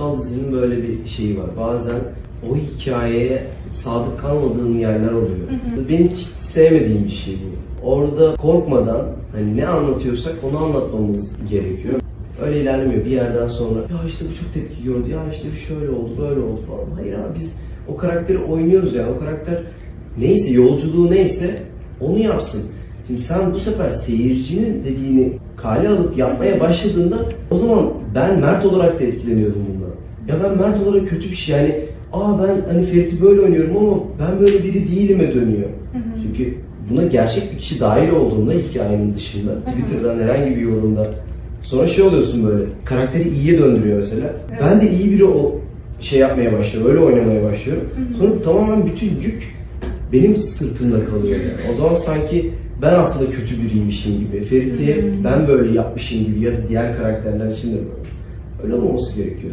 kurgusal dizinin böyle bir şeyi var. Bazen o hikayeye sadık kalmadığın yerler oluyor. Benim hiç sevmediğim bir şey bu. Orada korkmadan hani ne anlatıyorsak onu anlatmamız gerekiyor. Öyle ilerlemiyor. Bir yerden sonra ya işte bu çok tepki gördü, ya işte şöyle oldu, böyle oldu falan. Hayır abi biz o karakteri oynuyoruz yani. O karakter neyse, yolculuğu neyse onu yapsın. Sen bu sefer seyircinin dediğini kale alıp yapmaya başladığında o zaman ben Mert olarak da etkileniyorum bundan. Ya ben Mert olarak kötü bir şey yani aa ben hani Ferit'i böyle oynuyorum ama ben böyle biri değilime dönüyor. Çünkü buna gerçek bir kişi dahil olduğunda hikayenin dışında Twitter'dan herhangi bir yorumda sonra şey oluyorsun böyle karakteri iyiye döndürüyor mesela. Ben de iyi biri o şey yapmaya başlıyorum, öyle oynamaya başlıyorum. Sonra tamamen bütün yük benim sırtımda kalıyor yani. O zaman sanki ben aslında kötü biriymişim gibi, Ferit'i hep ben böyle yapmışım gibi ya da diğer karakterler için de böyle. Öyle olmaması gerekiyor.